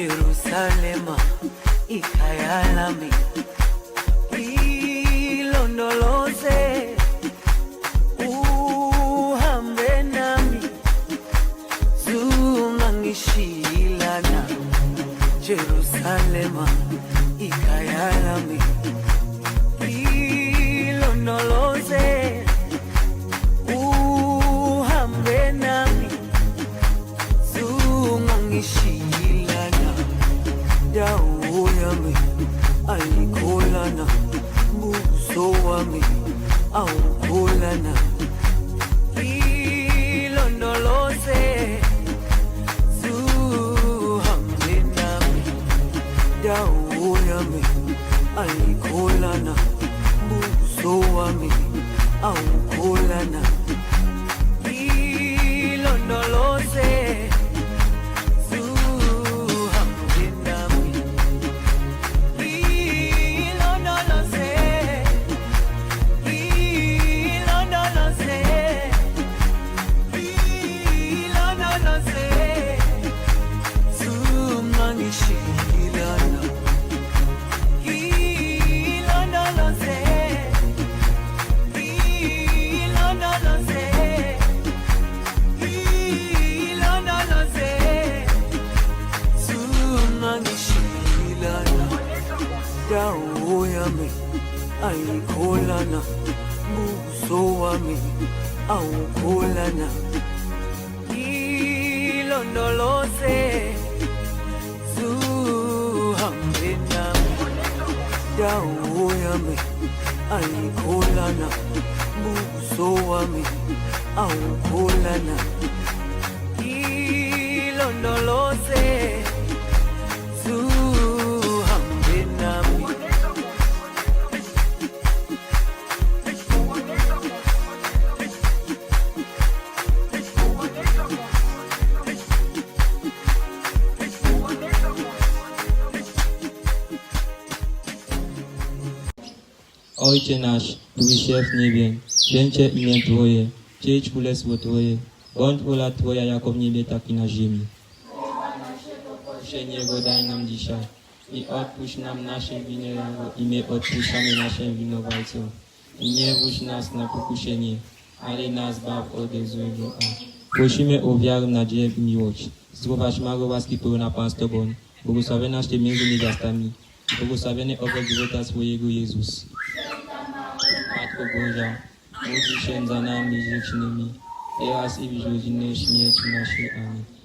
Yerusalema ikayalami ilondoloze, uhambe nami. Zung'ang'ishilana Yerusalema ikayalami ilondoloze, uhambe nami. Zung'ang'ishilana dawo yami ayikholana buso wami awukholana. Ilondoloze zuhambe nami dawo yami ayikholana buso wami awukholana dawo yami ayikholana buso wami awukholana. Ilondoloze zuhambe nami. Dawo yami ayikholana buso wami awukholana. Ilondoloze Ojcze nasz, któryś w niebie, święć się imię Twoje, przyjdź królestwo Twoje, bądź wola Twoja jako w niebie, tak i na ziemi. Prosienie daj nam dzisiaj i odpuść nam nasze winy, i my odpuszczamy naszym winowajcom. I nie wódź nas na pokuszenie, ale nas baw od złego. Prosimy o wiarę, nadzieję i miłość. Zdrowaś Maro, łaski pełna Pan z Tobą, błogosławionaś Ty między niewiastami, błogosławiony owoc żywota swojego Jezus. pogoja, Boże Święta nami, rzecz nimi, teraz i w godzinę śmierci naszej. Amen.